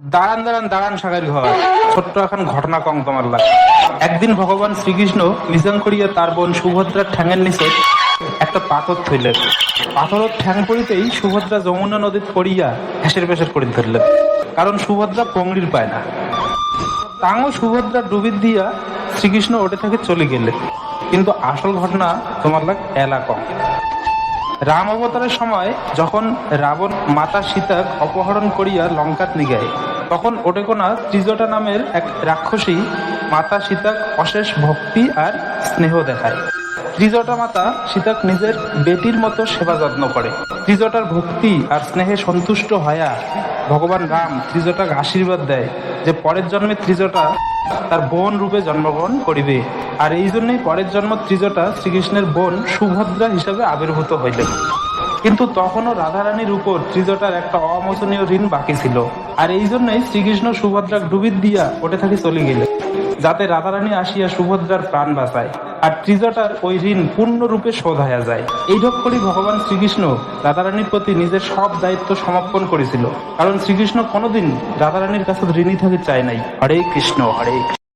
দাঁড়ান দাঁড়ান দাঁড়ান, সাগর ঘর। ছোট্ট এখন ঘটনা কম তোমার লাগে একদিন ভগবান শ্রীকৃষ্ণ নিজাম করিয়া তার বোন সুভদ্রার ঠ্যাঙের নিচে একটা পাথর থইলেন। পাথরের ঠ্যাং পড়িতেই সুভদ্রা যমুনা নদীত পড়িয়া হেসের পেশের করে ধরলেন। কারণ সুভদ্রা পংড়ির পায় না। তাঙও সুভদ্রা ডুবির দিয়া শ্রীকৃষ্ণ ওটে থেকে চলে গেলে কিন্তু আসল ঘটনা তোমার লাগ এলা কম রাম অবতারের সময় যখন রাবণ মাতা সীতাক অপহরণ করিয়া লঙ্কাত নিগায় তখন ওটেকোনা ত্রিজটা নামের এক রাক্ষসী মাতা সীতাক অশেষ ভক্তি আর স্নেহ দেখায়। ত্রিজটা মাতা সীতাক নিজের বেটির মতো সেবা যত্ন করে। ত্রিজটার ভক্তি আর স্নেহে সন্তুষ্ট হয়া ভগবান রাম ত্রিজটাকে আশীর্বাদ দেয় যে পরের জন্মে ত্রিজটা তার বোন রূপে জন্মগ্রহণ করিবে। আর এই জন্যই পরের জন্ম ত্রিজটা শ্রীকৃষ্ণের বোন সুভদ্রা হিসাবে আবির্ভূত হইলেন। কিন্তু তখনও রাধারানীর উপর ত্রিজটার একটা অমোচনীয় ঋণ বাকি ছিল। আর এই জন্যই শ্রীকৃষ্ণ সুভদ্রাক ডুবিত দিয়া ওটে থাকি চলে গেলেন যাতে রাধারানী আসিয়া সুভদ্রার প্রাণ বাঁচায় আর ত্রিজটার ওই ঋণ পূর্ণরূপে শোধ হয়ে যায়। এই করি ভগবান শ্রীকৃষ্ণ রাধারানীর প্রতি নিজের সব দায়িত্ব সমর্পণ করেছিল, কারণ শ্রীকৃষ্ণ কোনোদিন রাধারানীর কাছে ঋণী থাকতে চায় নাই। হরে কৃষ্ণ, হরে